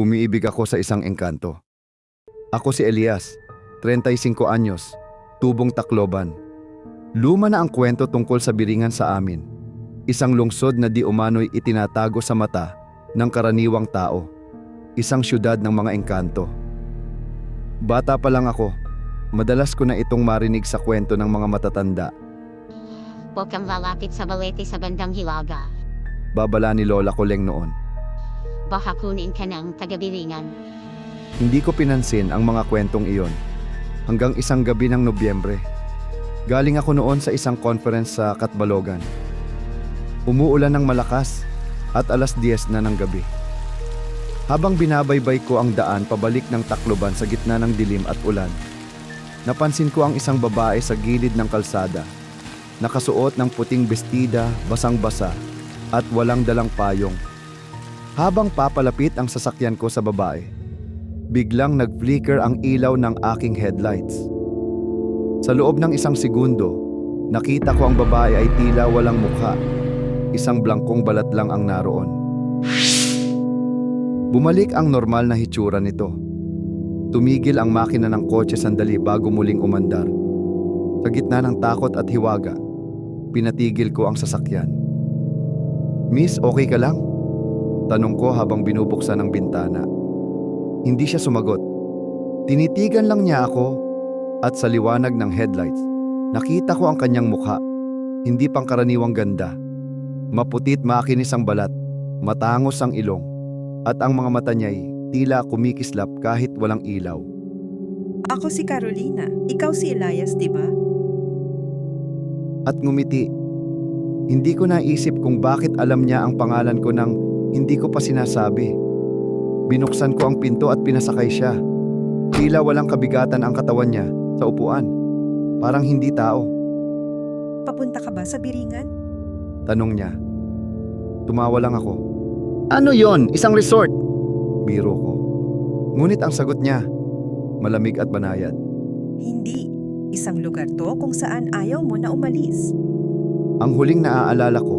Umiibig ako sa isang engkanto. Ako si Elias, 35 anyos, tubong Tacloban. Luma na ang kwento tungkol sa biringan sa amin. Isang lungsod na di umano'y itinatago sa mata ng karaniwang tao. Isang syudad ng mga engkanto. Bata pa lang ako, madalas ko na itong marinig sa kwento ng mga matatanda. Huwag kang lalapit sa balete sa bandang hilaga. Babala ni Lola Koleng noon. Baka kunin ka ng tagabiringan. Hindi ko pinansin ang mga kwentong iyon. Hanggang isang gabi ng Nobyembre. Galing ako noon sa isang conference sa Katbalogan. Umuulan ng malakas at alas 10 na ng gabi. Habang binabaybay ko ang daan pabalik ng Tacloban sa gitna ng dilim at ulan, napansin ko ang isang babae sa gilid ng kalsada. Nakasuot ng puting bestida, basang-basa, at walang dalang payong. Habang papalapit ang sasakyan ko sa babae, biglang nag-flicker ang ilaw ng aking headlights. Sa loob ng isang segundo, nakita ko ang babae ay tila walang mukha. Isang blangkong balat lang ang naroon. Bumalik ang normal na hitsura nito. Tumigil ang makina ng kotse sandali bago muling umandar. Sa gitna ng takot at hiwaga, pinatigil ko ang sasakyan. Miss, okay ka lang? Tanong ko habang binubuksan ang bintana. Hindi siya sumagot. Tinitigan lang niya ako at sa liwanag ng headlights, nakita ko ang kanyang mukha. Hindi pangkaraniwang ganda. Maputit makinis ang balat, matangos ang ilong, at ang mga mata niya'y tila kumikislap kahit walang ilaw. Ako si Carolina. Ikaw si Elias, di ba? At ngumiti. Hindi ko naisip kung bakit alam niya ang pangalan ko nang hindi ko pa sinasabi. Binuksan ko ang pinto at pinasakay siya. Tila walang kabigatan ang katawan niya sa upuan. Parang hindi tao. Papunta ka ba sa Biringan? Tanong niya. Tumawa lang ako. Ano yon? Isang resort? Biro ko. Ngunit ang sagot niya, malamig at banayad. Hindi. Isang lugar to kung saan ayaw mo na umalis. Ang huling naaalala ko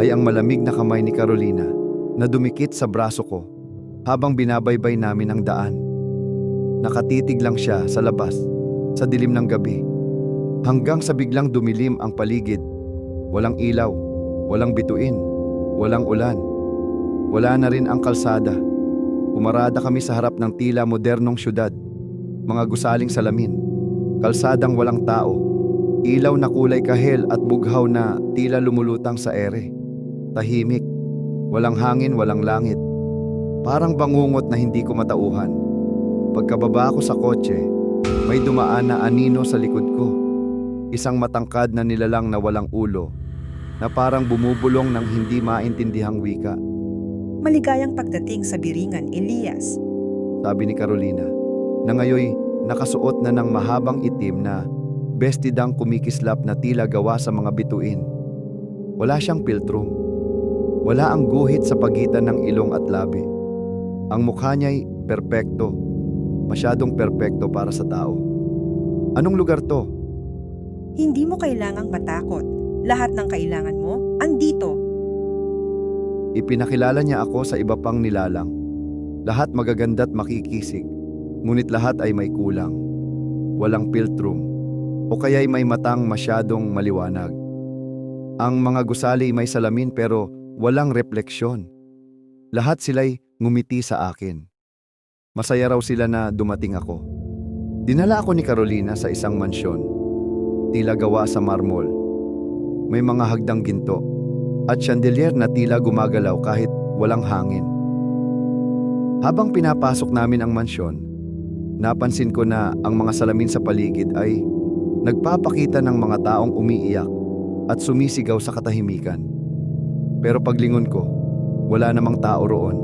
ay ang malamig na kamay ni Carolina na dumikit sa braso ko habang binabaybay namin ang daan. Nakatitig lang siya sa labas, sa dilim ng gabi. Hanggang sa biglang dumilim ang paligid. Walang ilaw, walang bituin, walang ulan. Wala na rin ang kalsada. Pumarada kami sa harap ng tila modernong syudad. Mga gusaling salamin, kalsadang walang tao, ilaw na kulay kahel at bughaw na tila lumulutang sa ere. Tahimik, walang hangin, walang langit. Parang bangungot na hindi ko matauhan. Pagkababa ko sa kotse, may dumaan na anino sa likod ko. Isang matangkad na nilalang na walang ulo, na parang bumubulong ng hindi maintindihang wika. Maligayang pagdating sa Biringan, Elias. sabi ni Carolina, na ngayoy nakasuot na ng mahabang itim na bestidang kumikislap na tila gawa sa mga bituin. Wala siyang piltrum. Wala ang guhit sa pagitan ng ilong at labi. Ang mukha niya'y perpekto. Masyadong perpekto para sa tao. Anong lugar to? Hindi mo kailangang matakot. Lahat ng kailangan mo, andito. Ipinakilala niya ako sa iba pang nilalang. Lahat magaganda't makikisig, ngunit lahat ay may kulang. Walang piltrum, o kaya'y may matang masyadong maliwanag. Ang mga gusali may salamin pero walang refleksyon. Lahat sila'y ngumiti sa akin. Masaya raw sila na dumating ako. Dinala ako ni Carolina sa isang mansyon. Tila gawa sa marmol. May mga hagdang ginto at chandelier na tila gumagalaw kahit walang hangin. Habang pinapasok namin ang mansyon, napansin ko na ang mga salamin sa paligid ay nagpapakita ng mga taong umiiyak at sumisigaw sa katahimikan. Pero paglingon ko, wala namang tao roon.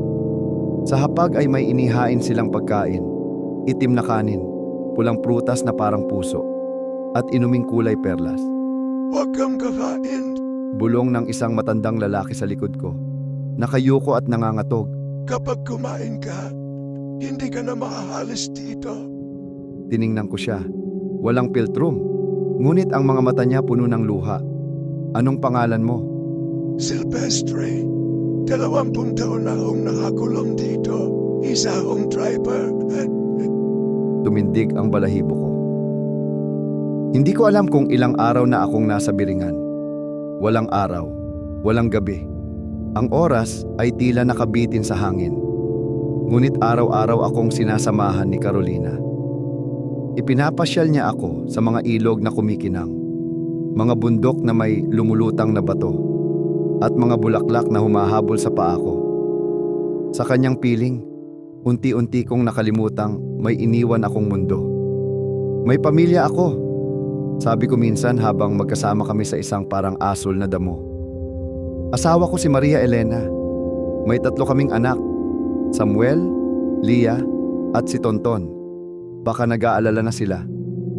Sa hapag ay may inihain silang pagkain, itim na kanin, pulang prutas na parang puso, at inuming kulay perlas. Huwag kang. Bulong ng isang matandang lalaki sa likod ko. Nakayuko at nangangatog. Kapag kumain ka, hindi ka na makahalis dito. Tiningnan ko siya. Walang piltrum. Ngunit ang mga mata niya puno ng luha. Anong pangalan mo? Silvestre, dalawampung taon na akong nakakulong dito. isa akong driver Tumindig ang balahibo ko. Hindi ko alam kung ilang araw na akong nasa biringan. Walang araw, walang gabi. Ang oras ay tila nakabitin sa hangin. Ngunit araw-araw akong sinasamahan ni Carolina. Ipinapasyal niya ako sa mga ilog na kumikinang, mga bundok na may lumulutang na bato, at mga bulaklak na humahabol sa paa ko. Sa kanyang piling, unti-unti kong nakalimutang may iniwan akong mundo. May pamilya ako. Sabi ko minsan habang magkasama kami sa isang parang asol na damo. Asawa ko si Maria Elena. May tatlo kaming anak. Samuel, Lia, at si Tonton. Baka nag-aalala na sila.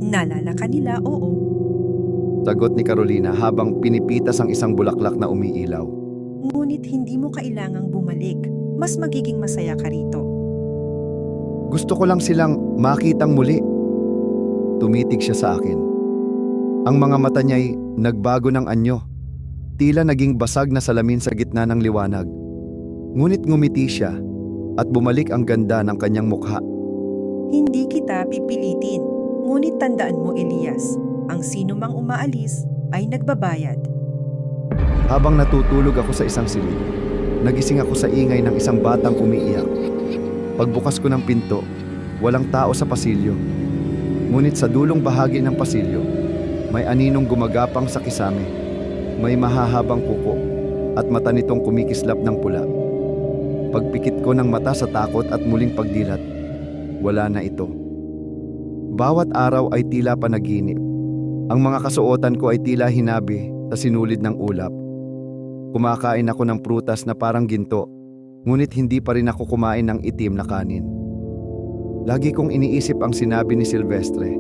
Nalala ka nila, oo. Sagot ni Carolina habang pinipitas ang isang bulaklak na umiilaw. Ngunit hindi mo kailangang bumalik. Mas magiging masaya ka rito. Gusto ko lang silang makitang muli. Tumitig siya sa akin. Ang mga mata niya'y nagbago ng anyo. Tila naging basag na salamin sa gitna ng liwanag. Ngunit ngumiti siya at bumalik ang ganda ng kanyang mukha. Hindi kita pipilitin. Ngunit tandaan mo, Elias, ang sino mang umaalis ay nagbabayad. Habang natutulog ako sa isang silid, nagising ako sa ingay ng isang batang umiiyak. Pagbukas ko ng pinto, walang tao sa pasilyo. Ngunit sa dulong bahagi ng pasilyo, may aninong gumagapang sa kisame. May mahahabang kuko at mata nitong kumikislap ng pula. Pagpikit ko ng mata sa takot at muling pagdilat, wala na ito. Bawat araw ay tila panaginip. Ang mga kasuotan ko ay tila hinabi sa sinulid ng ulap. Kumakain ako ng prutas na parang ginto, ngunit hindi pa rin ako kumain ng itim na kanin. Lagi kong iniisip ang sinabi ni Silvestre.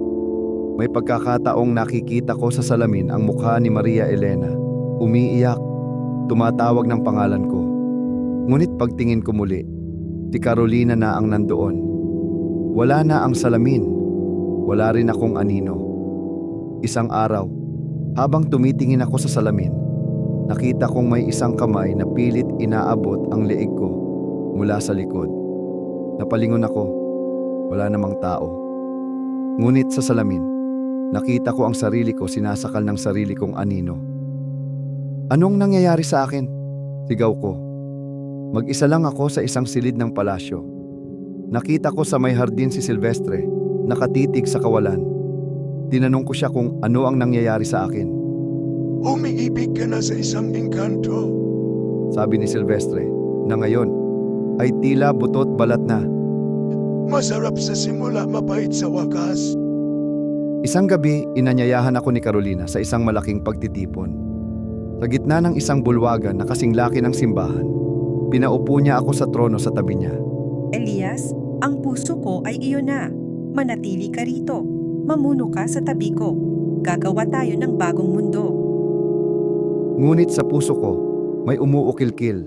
May pagkakataong nakikita ko sa salamin ang mukha ni Maria Elena. Umiiyak, tumatawag ng pangalan ko. Ngunit pagtingin ko muli, si Carolina na ang nandoon. Wala na ang salamin. Wala rin akong anino. Isang araw, habang tumitingin ako sa salamin, nakita kong may isang kamay na pilit inaabot ang leeg ko mula sa likod. Napalingon ako, wala namang tao. Ngunit sa salamin, nakita ko ang sarili ko sinasakal ng sarili kong anino. Anong nangyayari sa akin? Sigaw ko. Mag-isa lang ako sa isang silid ng palasyo. Nakita ko sa may hardin si Silvestre, nakatitig sa kawalan. Tinanong ko siya kung ano ang nangyayari sa akin. umiibig ka na sa isang engkanto. Sabi ni Silvestre, na ngayon ay tila butot balat na. Masarap sa simula, mapait sa wakas. Isang gabi, inanyayahan ako ni Carolina sa isang malaking pagtitipon. Sa gitna ng isang bulwagan na kasing laki ng simbahan, pinaupo niya ako sa trono sa tabi niya. Elias, ang puso ko ay iyo na. Manatili ka rito. Mamuno ka sa tabi ko. Gagawa tayo ng bagong mundo. Ngunit sa puso ko, may umuukilkil.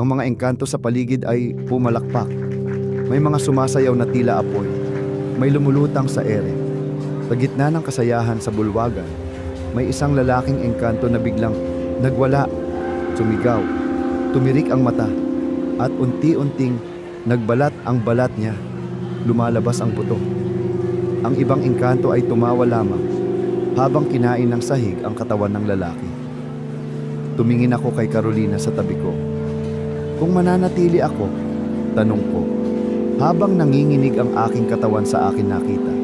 Ang mga engkanto sa paligid ay pumalakpak. May mga sumasayaw na tila apoy. May lumulutang sa ere. Sa gitna ng kasayahan sa bulwagan, may isang lalaking engkanto na biglang nagwala, sumigaw, tumirik ang mata, at unti-unting nagbalat ang balat niya. Lumalabas ang buto. Ang ibang engkanto ay tumawa lamang habang kinain ng sahig ang katawan ng lalaki. Tumingin ako kay Carolina sa tabi ko. Kung mananatili ako, tanong ko, habang nanginginig ang aking katawan sa akin nakita.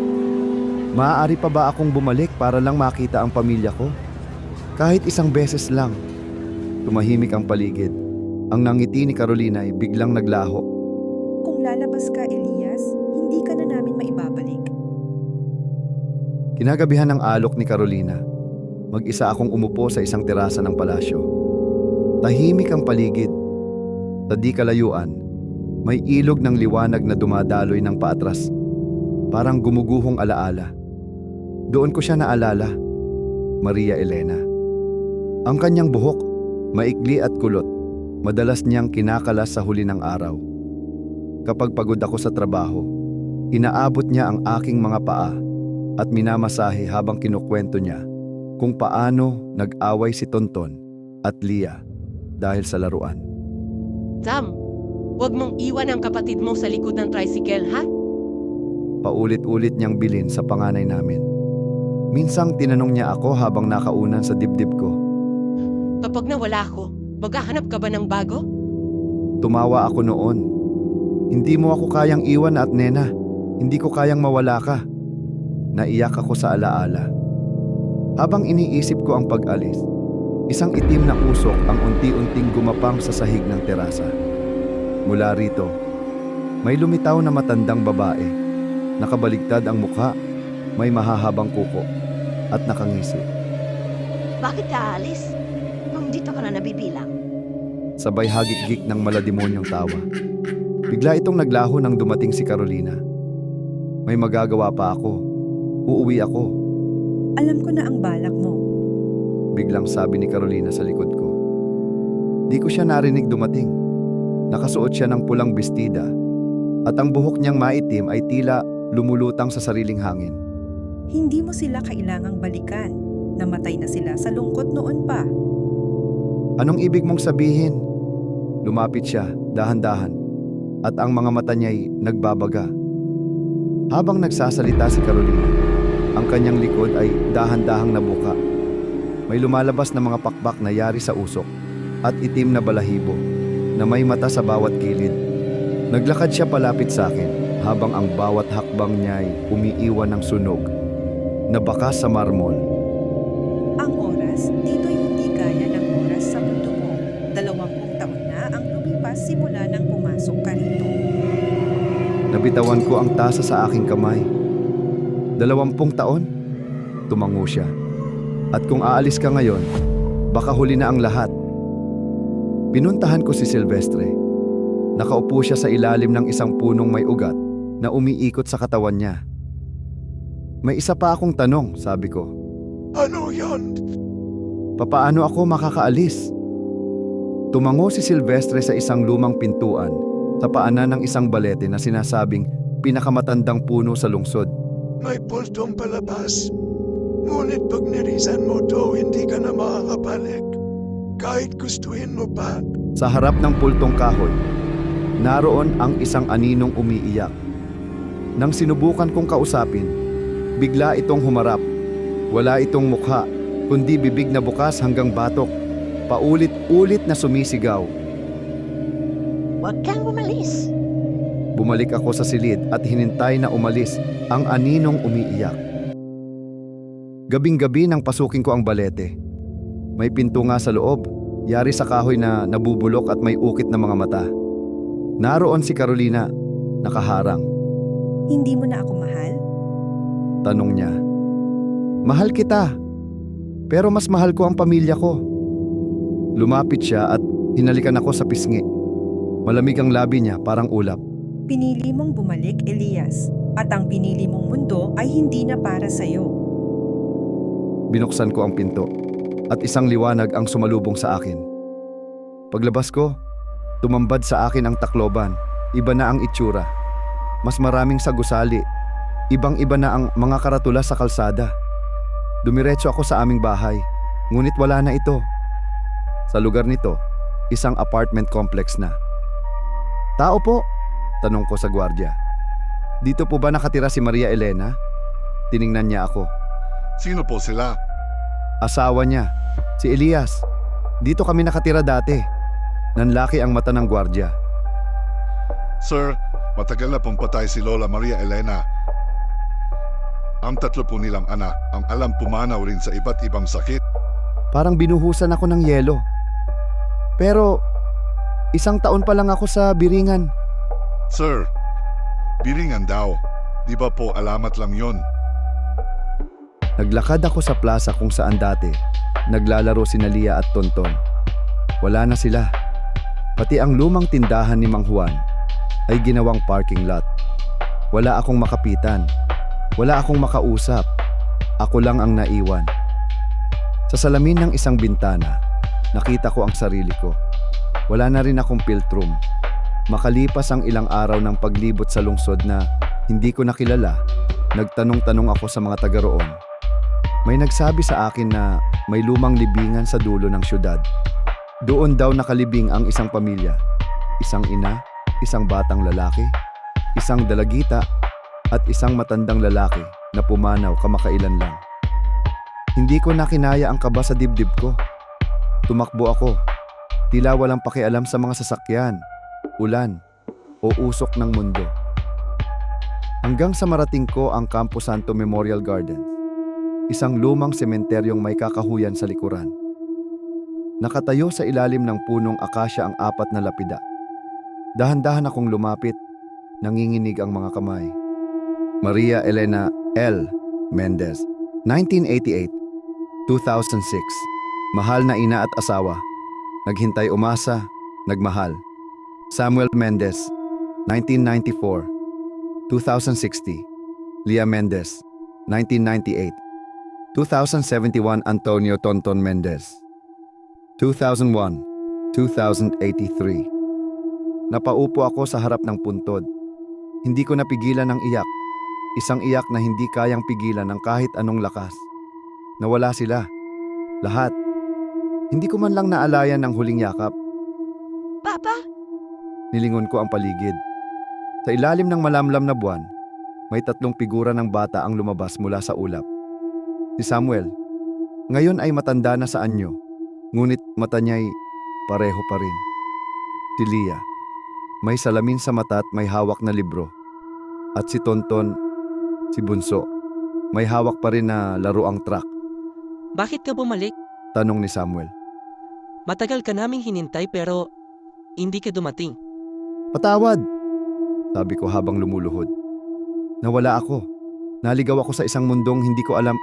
Maaari pa ba akong bumalik para lang makita ang pamilya ko? Kahit isang beses lang. Tumahimik ang paligid. Ang nangiti ni Carolina ay biglang naglaho. Kung lalabas ka, Kinagabihan ng alok ni Carolina. Mag-isa akong umupo sa isang terasa ng palasyo. Tahimik ang paligid. Sa di kalayuan, may ilog ng liwanag na dumadaloy ng paatras. Parang gumuguhong alaala. Doon ko siya naalala. Maria Elena. Ang kanyang buhok, maikli at kulot, madalas niyang kinakalas sa huli ng araw. Kapag pagod ako sa trabaho, inaabot niya ang aking mga paa at minamasahe habang kinukwento niya kung paano nag-away si Tonton at Lia dahil sa laruan. Dam, Huwag mong iwan ang kapatid mo sa likod ng tricycle, ha? Paulit-ulit niyang bilin sa panganay namin. Minsang tinanong niya ako habang nakaunan sa dibdib ko. Kapag nawala ako, maghahanap ka ba ng bago? Tumawa ako noon. Hindi mo ako kayang iwan at nena. Hindi ko kayang mawala ka. Naiyak ako sa alaala. Habang iniisip ko ang pag-alis, isang itim na usok ang unti-unting gumapang sa sahig ng terasa. Mula rito, may lumitaw na matandang babae. Nakabaligtad ang mukha, may mahahabang kuko, at nakangisi. Bakit ka alis? Kung dito ka na nabibilang. sabay hagik-gik ng malademonyong tawa. Bigla itong naglaho nang dumating si Carolina. May magagawa pa ako. Uuwi ako, Alam ko na ang balak mo. biglang sabi ni Carolina sa likod ko. Di ko siya narinig dumating. Nakasuot siya ng pulang bestida at ang buhok niyang maitim ay tila lumulutang sa sariling hangin. Hindi mo sila kailangang balikan. Namatay na sila sa lungkot noon pa. Anong ibig mong sabihin? Lumapit siya, dahan-dahan, at ang mga mata niya'y nagbabaga. Habang nagsasalita si Carolina, ang kanyang likod ay dahan-dahang nabuka. May lumalabas na mga pakbak na yari sa usok at itim na balahibo na may mata sa bawat kilid. Naglakad siya palapit sa akin habang ang bawat hakbang niya'y umiiwan ng sunog na baka sa marmol. Ang oras, dito'y hindi gaya ng oras sa mundo mo. Dalawampung taon na ang lumipas simula nang pumasok ka rito. Nabitawan ko ang tasa sa aking kamay. Dalawampung taon? Tumango siya. At kung aalis ka ngayon, baka huli na ang lahat. Pinuntahan ko si Silvestre. Nakaupo siya sa ilalim ng isang punong may ugat na umiikot sa katawan niya. May isa pa akong tanong, sabi ko. Ano yon? Papaano ako makakaalis? Tumango si Silvestre sa isang lumang pintuan sa paanan ng isang balete na sinasabing pinakamatandang puno sa lungsod. May pultong palabas. Ngunit pag nirisan mo to, hindi ka na makakabalik. Kahit gustuhin mo pa. Sa harap ng pultong kahoy, naroon ang isang aninong umiiyak. Nang sinubukan kong kausapin, bigla itong humarap. Wala itong mukha, kundi bibig na bukas hanggang batok. Paulit-ulit na sumisigaw. Huwag kang umalis. Bumalik ako sa silid at hinintay na umalis ang aninong umiiyak. Gabing-gabi nang pasukin ko ang balete. May pinto nga sa loob, yari sa kahoy na nabubulok at may ukit na mga mata. Naroon si Carolina, nakaharang. Hindi mo na ako mahal? Tanong niya. Mahal kita, pero mas mahal ko ang pamilya ko. Lumapit siya at hinalikan ako sa pisngi. Malamig ang labi niya parang ulap. Pinili mong bumalik, Elias. At ang pinili mong mundo ay hindi na para sa'yo. Binuksan ko ang pinto at isang liwanag ang sumalubong sa akin. Paglabas ko, tumambad sa akin ang takloban. Iba na ang itsura. Mas maraming sagusali. Ibang-iba na ang mga karatula sa kalsada. Dumiretso ako sa aming bahay, ngunit wala na ito. Sa lugar nito, isang apartment complex na. Tao po? Tanong ko sa gwardya. Dito po ba nakatira si Maria Elena? Tiningnan niya ako. Sino po sila? Asawa niya, si Elias. Dito kami nakatira dati. Nanlaki ang mata ng gwardya. Sir, matagal na pong patay si Lola Maria Elena. Ang tatlo po nilang anak ang alam pumanaw rin sa iba't ibang sakit. Parang binuhusan ako ng yelo. Pero, isang taon pa lang ako sa biringan. Sir, biringan daw. Di ba po alamat lang yon? Naglakad ako sa plaza kung saan dati. Naglalaro si Nalia at Tonton. Wala na sila. Pati ang lumang tindahan ni Mang Juan ay ginawang parking lot. Wala akong makapitan. Wala akong makausap. Ako lang ang naiwan. Sa salamin ng isang bintana, nakita ko ang sarili ko. Wala na rin akong filtrum. Makalipas ang ilang araw ng paglibot sa lungsod na hindi ko nakilala, nagtanong-tanong ako sa mga taga roon. May nagsabi sa akin na may lumang libingan sa dulo ng syudad. Doon daw nakalibing ang isang pamilya, isang ina, isang batang lalaki, isang dalagita, at isang matandang lalaki na pumanaw kamakailan lang. Hindi ko na kinaya ang kaba sa dibdib ko. Tumakbo ako. Tila walang pakialam sa mga sasakyan, ulan, o usok ng mundo. Hanggang sa marating ko ang Campo Santo Memorial Garden, isang lumang sementeryong may kakahuyan sa likuran. Nakatayo sa ilalim ng punong akasya ang apat na lapida. Dahan-dahan akong lumapit, nanginginig ang mga kamay. Maria Elena L. Mendez, 1988, 2006. Mahal na ina at asawa. Naghintay umasa, nagmahal. Samuel Mendez, 1994, 2060. Leah Mendez, 1998. 2071 Antonio Tonton Mendez. 2001, 2083. Napaupo ako sa harap ng puntod. Hindi ko napigilan ng iyak. Isang iyak na hindi kayang pigilan ng kahit anong lakas. Nawala sila. Lahat. Hindi ko man lang naalayan ng huling yakap. Papa, Nilingon ko ang paligid. Sa ilalim ng malamlam na buwan, may tatlong figura ng bata ang lumabas mula sa ulap. Si Samuel, ngayon ay matanda na sa anyo, ngunit mata niya'y pareho pa rin. Si Lia, may salamin sa mata at may hawak na libro. At si Tonton, si Bunso, may hawak pa rin na laruang truck, Bakit ka bumalik? tanong ni Samuel. Matagal ka naming hinintay pero hindi ka dumating. Patawad! Sabi ko habang lumuluhod. Nawala ako. Naligaw ako sa isang mundong hindi ko alam.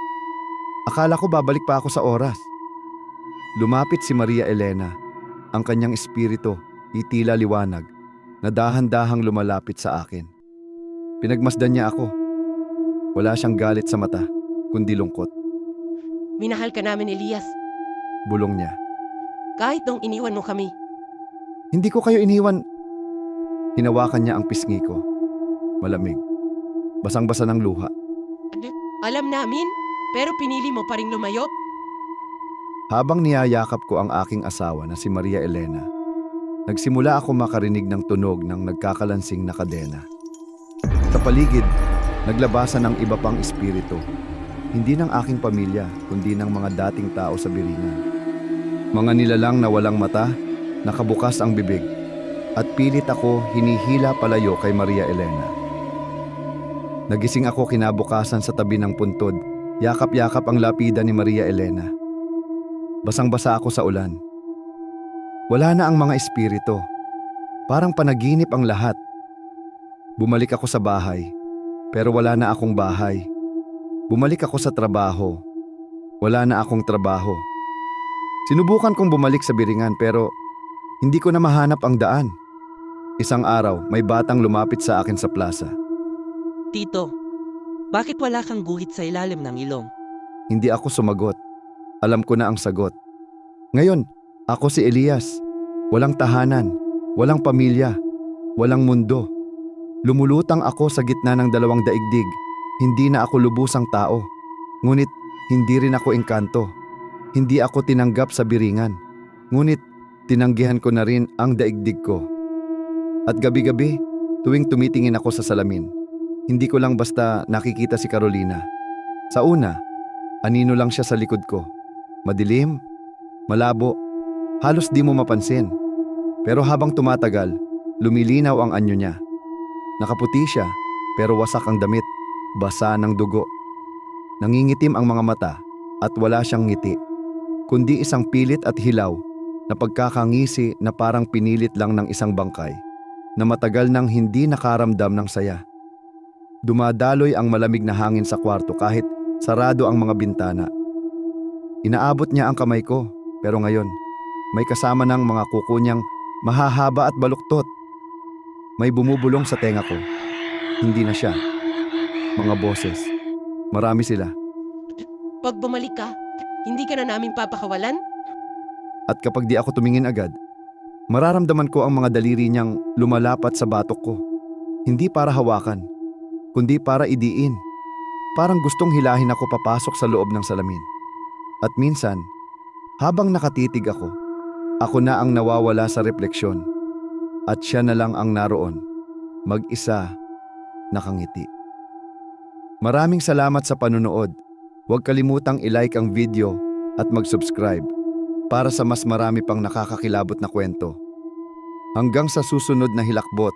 Akala ko babalik pa ako sa oras. Lumapit si Maria Elena. Ang kanyang espiritu, itila liwanag, na dahan-dahang lumalapit sa akin. Pinagmasdan niya ako. Wala siyang galit sa mata, kundi lungkot. Minahal ka namin, Elias. Bulong niya. Kahit nung iniwan mo kami. Hindi ko kayo iniwan. Hinawakan niya ang pisngi ko. Malamig. Basang-basa ng luha. Alam namin, pero pinili mo pa rin lumayo. Habang niyayakap ko ang aking asawa na si Maria Elena, nagsimula ako makarinig ng tunog ng nagkakalansing na kadena. Sa paligid, naglabasan ng iba pang espiritu, hindi ng aking pamilya, kundi ng mga dating tao sa biringan. Mga nilalang na walang mata, nakabukas ang bibig, at pilit ako hinihila palayo kay Maria Elena. Nagising ako kinabukasan sa tabi ng puntod, yakap-yakap ang lapida ni Maria Elena. Basang-basa ako sa ulan. Wala na ang mga espiritu. Parang panaginip ang lahat. Bumalik ako sa bahay, pero wala na akong bahay. Bumalik ako sa trabaho. Wala na akong trabaho. Sinubukan kong bumalik sa biringan pero hindi ko na mahanap ang daan. Isang araw, may batang lumapit sa akin sa plaza. Tito, bakit wala kang guhit sa ilalim ng ilong? Hindi ako sumagot. Alam ko na ang sagot. Ngayon, ako si Elias. Walang tahanan, walang pamilya, walang mundo. Lumulutang ako sa gitna ng dalawang daigdig. Hindi na ako lubusang tao. Ngunit hindi rin ako engkanto. Hindi ako tinanggap sa biringan. Ngunit tinanggihan ko na rin ang daigdig ko. At gabi-gabi, tuwing tumitingin ako sa salamin, hindi ko lang basta nakikita si Carolina. Sa una, anino lang siya sa likod ko. Madilim, malabo, halos di mo mapansin. Pero habang tumatagal, lumilinaw ang anyo niya. Nakaputi siya, pero wasak ang damit, basa ng dugo. Nangingitim ang mga mata at wala siyang ngiti, kundi isang pilit at hilaw na pagkakangisi na parang pinilit lang ng isang bangkay na matagal nang hindi nakaramdam ng saya. Dumadaloy ang malamig na hangin sa kwarto kahit sarado ang mga bintana. Inaabot niya ang kamay ko, pero ngayon, may kasama ng mga kuko niyang mahahaba at baluktot. May bumubulong sa tenga ko. Hindi na siya. Mga boses. Marami sila. Pag bumalik ka, hindi ka na namin papakawalan? At kapag di ako tumingin agad, mararamdaman ko ang mga daliri niyang lumalapat sa batok ko. Hindi para hawakan, kundi para idiin. Parang gustong hilahin ako papasok sa loob ng salamin. At minsan, habang nakatitig ako, ako na ang nawawala sa refleksyon. At siya na lang ang naroon, mag-isa, nakangiti. Maraming salamat sa panunood. Huwag kalimutang i-like ang video at mag-subscribe para sa mas marami pang nakakakilabot na kwento. Hanggang sa susunod na hilakbot,